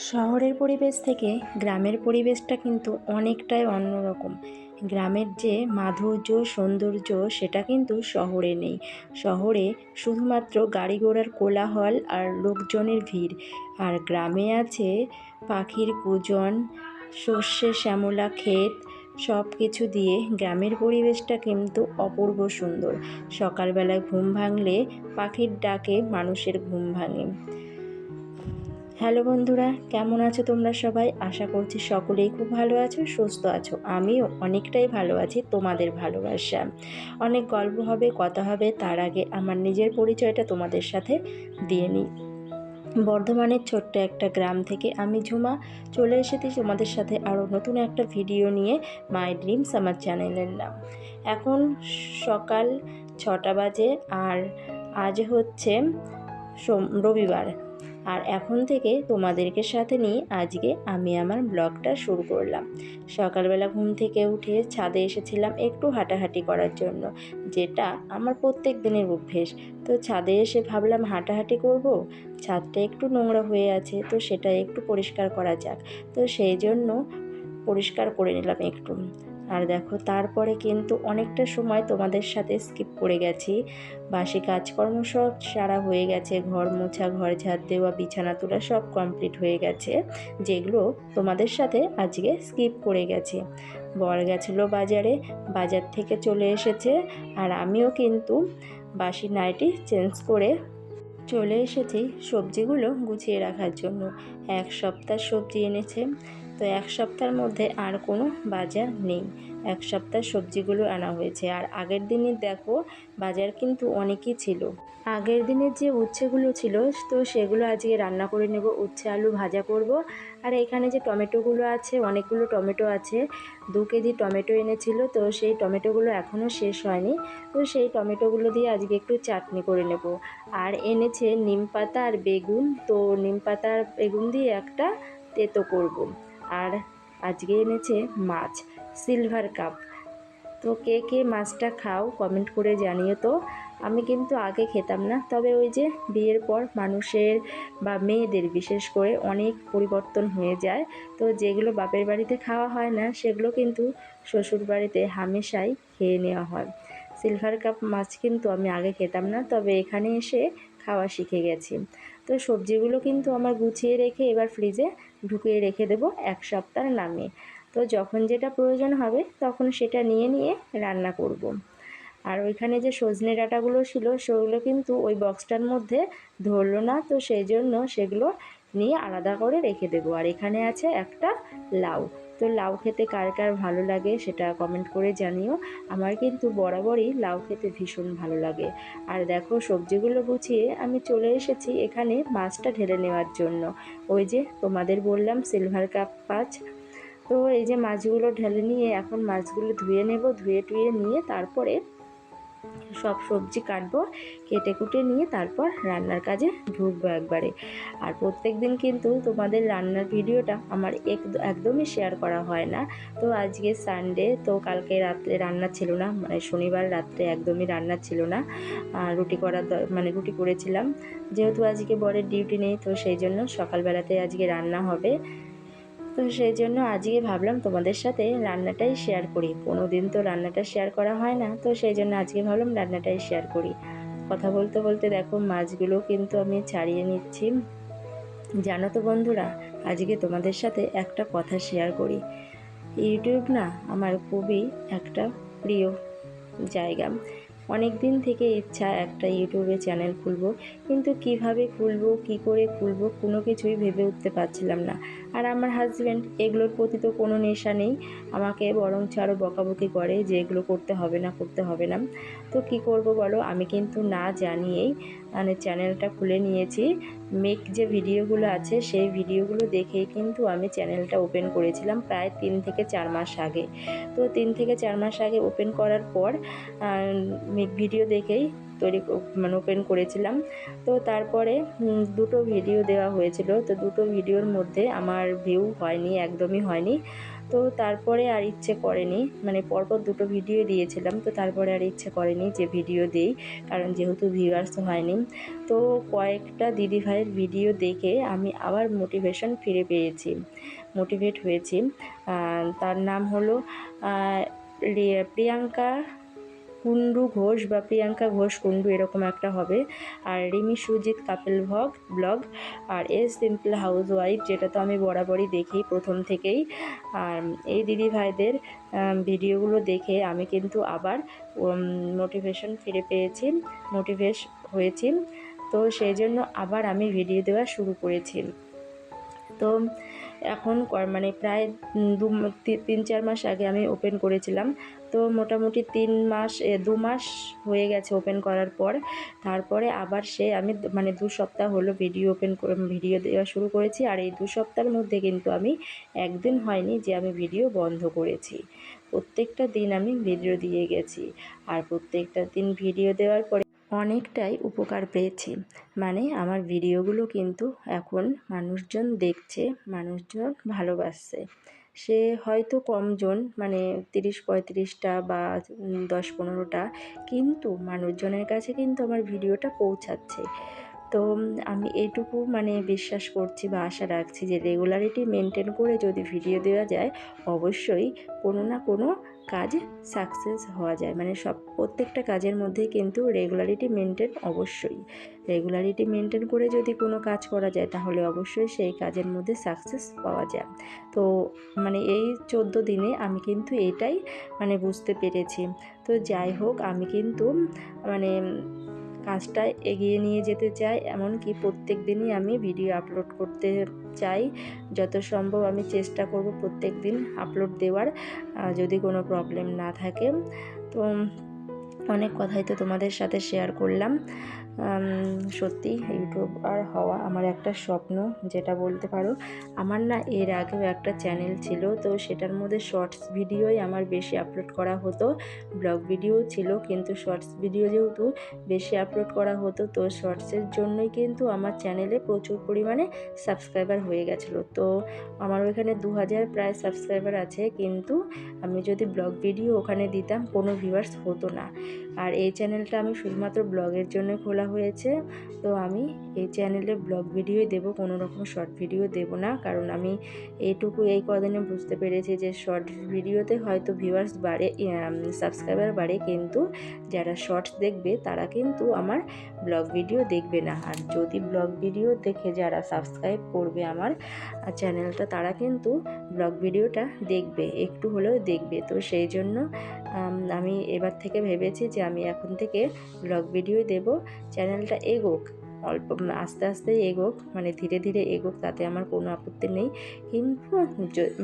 শহরের পরিবেশ থেকে গ্রামের পরিবেশটা কিন্তু অনেকটাই অন্যরকম গ্রামের যে মাধুর্য, সৌন্দর্য, সেটা কিন্তু শহরে নেই। শহরে শুধুমাত্র গাড়ি ঘোড়ার কোলাহল আর লোকজনের ভিড়। আর গ্রামে আছে পাখির কুজন, শস্যে শ্যামলা ক্ষেত সব কিছু দিয়ে গ্রামের পরিবেশটা কিন্তু অপূর্ব সুন্দর। সকালবেলায় ঘুম ভাঙলে পাখির ডাকে মানুষের ঘুম ভাঙে। হ্যালো বন্ধুরা, কেমন আছো তোমরা সবাই? আশা করছি সকলেই খুব ভালো আছো, সুস্থ আছো। আমিও অনেকটাই ভালো আছি, তোমাদের ভালোবাসা। অনেক গল্প হবে, কথা হবে, তার আগে আমার নিজের পরিচয়টা তোমাদের সাথে দিয়ে নিই। বর্ধমানের ছোট্ট একটা গ্রাম থেকে আমি ঝুমা চলে এসেছি তোমাদের সাথে আরও নতুন একটা ভিডিও নিয়ে মাই ড্রিমস আমার চ্যানেলের নাম। এখন সকাল ছটা বাজে আর আজ হচ্ছে রবিবার। আর এখন থেকে তোমাদেরকে সাথে নিয়ে আজকে আমি আমার ব্লগটা শুরু করলাম। সকালবেলা ঘুম থেকে উঠে ছাদে এসেছিলাম একটু হাঁটাহাঁটি করার জন্য, যেটা আমার প্রত্যেক দিনের অভ্যেস। তো ছাদে এসে ভাবলাম হাঁটাহাঁটি করব, ছাদটা একটু নোংরা হয়ে আছে, তো সেটা একটু পরিষ্কার করা যাক। তো সেই জন্য পরিষ্কার করে নিলাম একটু। আর দেখো, তারপরে কিন্তু অনেকটা সময় তোমাদের সাথে স্কিপ করে গেছি। বাসি কাজকর্ম সব সারা হয়ে গেছে, ঘর মোছা, ঘর ঝাড় দেওয়া, বিছানা তোলা সব কমপ্লিট হয়ে গেছে, যেগুলো তোমাদের সাথে আজকে স্কিপ করে গেছে। বর গেছিল বাজারে, বাজার থেকে চলে এসেছে, আর আমিও কিন্তু বাসি নাইটি চেঞ্জ করে চলে এসেছি সবজিগুলো গুছিয়ে রাখার জন্য। এক সপ্তাহ সবজি এনেছে, তো এক সপ্তাহের মধ্যে আর কোনো বাজার নেই। এক সপ্তাহ সবজিগুলো আনা হয়েছে। আর আগের দিনে দেখো, বাজার কিন্তু অনেকই ছিল। আগের দিনের যে উচ্ছেগুলো ছিল, তো সেগুলো আজকে রান্না করে নেব। উচ্ছে, আলু ভাজা করব। আর এখানে যে টমেটোগুলো আছে, অনেকগুলো টমেটো আছে। দু কেজি টমেটো এনেছিল, তো সেই টমেটোগুলো এখনও শেষ হয়নি। তো সেই টমেটোগুলো দিয়ে আজকে একটু চাটনি করে নেব। আর এনেছে নিম পাতা আর বেগুন। তো নিম পাতা আর বেগুন দিয়ে একটা তেতো করব। আর আজকে এনেছে মাছ। Silver cup. তো কে কে মাছটা খাও কমেন্ট করে জানিও তো। আমি কিন্তু আগে খেতাম না, তবে ওই যে বিয়ের পর মানুষের বা মেয়েদের বিশেষ করে অনেক পরিবর্তন হয়ে যায়। তো যেগুলো বাপের বাড়িতে খাওয়া হয় না, সেগুলো কিন্তু শ্বশুর বাড়িতে হামেশাই খেয়ে নেওয়া হয়। সিলভার কাপ মাছ কিন্তু আমি আগে খেতাম না, তবে এখানে এসে খাওয়া শিখে গেছি। তো সবজিগুলো কিন্তু আমার গুছিয়ে রেখে এবার ফ্রিজে ঢুকিয়ে রেখে দেবো এক সপ্তাহ নামে। তো যখন যেটা প্রয়োজন হবে তখন সেটা নিয়ে নিয়ে রান্না করব। আর ওইখানে যে সজনে ডাঁটাগুলো ছিল সেগুলো কিন্তু ওই বক্সটার মধ্যে ধরলো না, তো সেই জন্য সেগুলো নিয়ে আলাদা করে রেখে দেবো। আর এখানে আছে একটা লাউ। তো লাউ খেতে কার কার ভালো লাগে সেটা কমেন্ট করে জানিও। আমার কিন্তু বরাবরই লাউ খেতে ভীষণ ভালো লাগে। আর দেখো সবজিগুলো গুছিয়ে আমি চলে এসেছি এখানে মাছটা ঢেলে নেওয়ার জন্য। ওই যে তোমাদের বললাম সিলভার কাপ মাছ তো এই যে মাছগুলো ঢেলে নিয়ে এখন মাছগুলো ধুয়ে নেব, ধুয়ে টুয়ে নিয়ে তারপরে সব সবজি কাটবো, কেটে কুটে নিয়ে তারপর রান্নার কাজে ঢুকবো একবারে। আর প্রত্যেক দিন কিন্তু তোমাদের রান্নার ভিডিওটা আমার একদমই শেয়ার করা হয় না। তো আজকে সানডে তো কালকে রাত্রে রান্না ছিল না মানে শনিবার রাত্রে একদমই রান্না ছিল না। রুটি করার মানে রুটি করেছিলাম। যেহেতু আজকে বরের ডিউটি নেই, তো সেই জন্য সকালবেলাতে আজকে রান্না হবে। তো সেই জন্য আজকে ভাবলাম তোমাদের সাথে রান্নাটাই শেয়ার করি। কোনো দিন তো রান্নাটা শেয়ার করা হয় না, তো সেই জন্য আজকে ভাবলাম রান্নাটাই শেয়ার করি। কথা বলতে বলতে দেখো মাছগুলো কিন্তু আমি ছাড়িয়ে নিচ্ছি। জানো তো বন্ধুরা, আজকে তোমাদের সাথে একটা কথা শেয়ার করি। ইউটিউব না আমার খুবই একটা প্রিয় জায়গা। অনেক দিন থেকে ইচ্ছা একটা ইউটিউবে চ্যানেল খুলব, কিন্তু কীভাবে খুলব, কি করে খুলব, কোনো কিছুই ভেবে উঠতে পারছিলাম না। আর আমার হাজব্যান্ড এগুলোর প্রতি তো কোনো নেশা নেই, আমাকে বরং ছাড়ো বকাবকি করে যে এগুলো করতে হবে না, করতে হবে না। তো কি করব বলো? আমি কিন্তু না জানিয়েই মানে চ্যানেলটা খুলে নিয়েছি। মেক যে ভিডিওগুলো আছে, সেই ভিডিওগুলো দেখেই কিন্তু আমি চ্যানেলটা ওপেন করেছিলাম প্রায় তিন থেকে চার মাস আগে। তো তিন থেকে চার মাস আগে ওপেন করার পর মেক ভিডিও দেখেই তৈরি মানে ওপেন করেছিলাম। তো তারপরে দুটো ভিডিও দেওয়া হয়েছিল। তো দুটো ভিডিওর মধ্যে আমার ভিউ হয়নি, একদমই হয়নি। তো তারপরে আর ইচ্ছে করেনি। মানে পরপর দুটো ভিডিও দিয়েছিলাম, তো তারপরে আর ইচ্ছে করেনি যে ভিডিও দেই, কারণ যেহেতু ভিউয়ার্স হয়নি। তো কয়েকটা দিদি ভাইয়ের ভিডিও দেখে আমি আবার মোটিভেশন ফিরে পেয়েছি মোটিভেট হয়েছি। তার নাম হলো প্রিয়াঙ্কা কুন্ডু ঘোষ বা প্রিয়াঙ্কা ঘোষ কুন্ডু এরকম একটা হবে। আর রিমি সুজিত কাপেল ভগ ব্লগ। আর এস সিম্পল হাউস ওয়াইফ যেটা তো আমি বরাবরই দেখি প্রথম থেকেই। আর এই দিদি ভাইদের ভিডিওগুলো দেখে আমি কিন্তু আবার মোটিভেশন ফিরে পেয়েছি মোটিভেশ হয়েছি। তো সেই জন্য আবার আমি ভিডিও দেওয়া শুরু করেছি। তো এখন মানে প্রায় দু তিন চার মাস আগে আমি ওপেন করেছিলাম। তো মোটামুটি তিন মাস দু মাস হয়ে গেছে ওপেন করার পর। তারপরে আবার সে আমি মানে দু সপ্তাহ হলো ভিডিও ওপেন ভিডিও দেওয়া শুরু করেছি। আর এই দু সপ্তাহের মধ্যে কিন্তু আমি একদিন হয়নি যে আমি ভিডিও বন্ধ করেছি। প্রত্যেকটা দিন আমি ভিডিও দিয়ে গেছি। আর প্রত্যেকটা দিন ভিডিও দেওয়ার পরে অনেকটাই উপকার পেয়েছি। মানে আমার ভিডিওগুলো কিন্তু এখন মানুষজন দেখছে, মানুষজন ভালোবাসছে। সে হয়তো কমজন মানে তিরিশ পঁয়ত্রিশটা বা দশ পনেরোটা, কিন্তু মানুষজনের কাছে কিন্তু আমার ভিডিওটা পৌঁছাচ্ছে। তো আমি এইটুকু মানে বিশ্বাস করছি বা আশা রাখছি যে রেগুলারিটি মেনটেন করে যদি ভিডিও দেওয়া যায়, অবশ্যই কোনো না কোনো কাজ সাকসেস হওয়া যায়। মানে সব, প্রত্যেকটা কাজের মধ্যে কিন্তু রেগুলারিটি মেনটেন অবশ্যই। রেগুলারিটি মেনটেন করে যদি কোনো কাজ করা যায়, তাহলে অবশ্যই সেই কাজের মধ্যে সাকসেস পাওয়া যায়। তো মানে এই চোদ্দ দিনে আমি কিন্তু এটাই মানে বুঝতে পেরেছি। তো যাই হোক, আমি কিন্তু মানে কাজটা এগিয়ে নিয়ে যেতে চাই, এমনকি প্রত্যেক দিনই আমি ভিডিও আপলোড করতে চাই। যত সম্ভব আমি চেষ্টা করব প্রত্যেক দিন আপলোড দেওয়ার যদি কোনো প্রবলেম না থাকে। তো, অনেক কথাই তো তোমাদের সাথে শেয়ার করলাম। সত্যি ইউটিউবার হওয়া আমার একটা স্বপ্ন, যেটা বলতে পারো। আমার না এর আগেও একটা চ্যানেল ছিল, তো সেটার মধ্যে শর্টস ভিডিওই আমার বেশি আপলোড করা হতো। ব্লগ ভিডিও ছিল, কিন্তু শর্টস ভিডিও যেহেতু বেশি আপলোড করা হতো, তো শর্টসের জন্যই কিন্তু আমার চ্যানেলে প্রচুর পরিমাণে সাবস্ক্রাইবার হয়ে গেছিল। তো আমার ওইখানে দু হাজার প্রায় সাবস্ক্রাইবার আছে, কিন্তু আমি যদি ব্লগ ভিডিও ওখানে দিতাম, কোনো ভিউয়ার্স হতো না। আর এই চ্যানেলটা আমি শুধুমাত্র ব্লগের জন্য খোলা হয়েছে, তো আমি এই চ্যানেলে ব্লগ ভিডিওই দেব, কোনো রকম শর্ট ভিডিও দেব না। কারণ আমি এইটুকু এই কদিনে বুঝতে পেরেছি যে শর্ট ভিডিওতে হয়তো ভিউয়ার্স বাড়ে সাবস্ক্রাইবার বাড়ে, কিন্তু যারা শর্টস দেখবে তারা কিন্তু আমার ব্লগ ভিডিও দেখবে না। আর যদি ব্লগ ভিডিও দেখে যারা সাবস্ক্রাইব করবে আমার চ্যানেলটা, তারা কিন্তু ব্লগ ভিডিওটা দেখবে, একটু হলেও দেখবে। তো সেই জন্য আমি এবার থেকে ভেবেছি যে আমি এখন থেকে ব্লগ ভিডিও দেব। চ্যানেলটা এগোক, অল্প আস্তে আস্তে এগোক মানে ধীরে ধীরে এগোক, তাতে আমার কোনো আপত্তি নেই। কিন্তু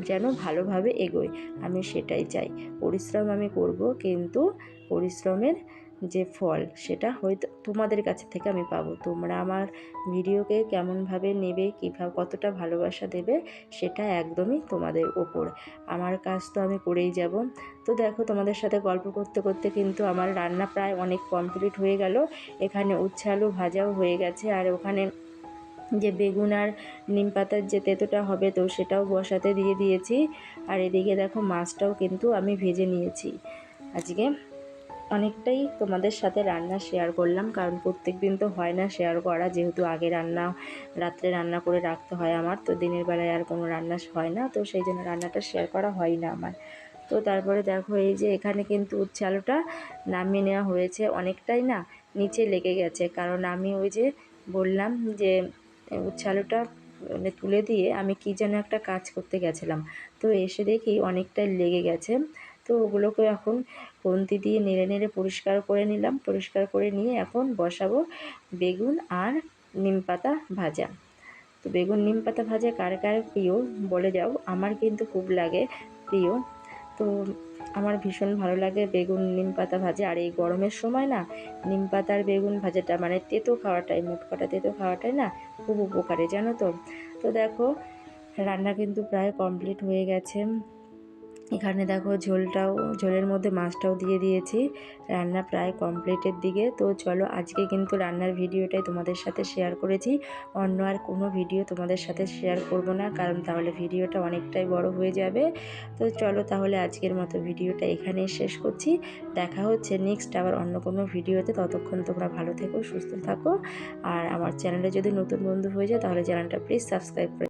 যেন ভালোভাবে এগোয় আমি সেটাই চাই। পরিশ্রম আমি করব, কিন্তু পরিশ্রমের যে ফল, সেটা হয়তো তোমাদের কাছে থেকে আমি পাবো। তোমরা আমার ভিডিওকে কেমনভাবে নেবে, কীভাবে, কতটা ভালোবাসা দেবে, সেটা একদমই তোমাদের ওপর। আমার কাজ তো আমি করেই যাব। তো দেখো, তোমাদের সাথে গল্প করতে করতে কিন্তু আমার রান্না প্রায় অনেক কমপ্লিট হয়ে গেল। এখানে উচ্ছে আলু ভাজাও হয়ে গেছে। আর ওখানে যে বেগুন আর নিম পাতার যে তেঁতোটা হবে, তো সেটাও বসাতে দিয়ে দিয়েছি। আর এদিকে দেখো, মাছটাও কিন্তু আমি ভেজে নিয়েছি। আজকে অনেকটাই তোমাদের সাথে রান্না শেয়ার করলাম, কারণ প্রত্যেক দিন তো হয় না শেয়ার করা। যেহেতু আগে রান্না, রাত্রে রান্না করে রাখতে হয় আমার, তো দিনের বেলায় আর কোনো রান্না হয় না, তো সেই জন্য রান্নাটা শেয়ার করা হয় না আমার। তো তারপরে দেখো এই যে এখানে কিন্তু উচ্ছে আলুটা নামিয়ে নেওয়া হয়েছে অনেকটাই না, নিচে লেগে গেছে। কারণ আমি ওই যে বললাম যে, উচ্ছে আলুটা মানে তুলে দিয়ে আমি কী যেন একটা কাজ করতে গেছিলাম। তো এসে দেখি অনেকটাই লেগে গেছে। তো ওগুলোকে এখন খুন্তি দিয়ে নেড়ে নেড়ে পরিষ্কার করে নিলাম। পরিষ্কার করে নিয়ে এখন বসাবো বেগুন আর নিম পাতা ভাজা। তো বেগুন, নিম পাতা ভাজা কার কার প্রিয় বলে যাও? আমার কিন্তু খুব লাগে, প্রিয়। তো আমার ভীষণ ভালো লাগে বেগুন, নিম পাতা ভাজা। আর এই গরমের সময় না, নিম পাতার বেগুন ভাজাটা মানে তেতো খাওয়াটাই মোট কটা তেতো খাওয়াটাই না খুব উপকারী, জানো তো? তো দেখো, রান্না কিন্তু প্রায় কমপ্লিট হয়ে গেছে। এখানে দেখো ঝোলটাও, ঝোলের মধ্যে মাছটাও দিয়ে দিয়েছি। রান্না প্রায় কমপ্লিটের দিকে। তো চলো আজকে কিন্তু রান্নার ভিডিওটাই তোমাদের সাথে শেয়ার করেছি। অন্য আর কোনো ভিডিও তোমাদের সাথে শেয়ার করব না, কারণ তাহলে ভিডিওটা অনেকটাই বড় হয়ে যাবে। তো চলো তাহলে আজকের মতো ভিডিওটা এখানেই শেষ করছি। দেখা হচ্ছে নেক্সট আবার অন্য কোনো ভিডিওতে। ততক্ষণ তোমরা ভালো থেকো, সুস্থ থাকো। আর আমার চ্যানেলে যদি নতুন বন্ধু হয়ে যায় তাহলে চ্যানেলটা প্লিজ সাবস্ক্রাইব করে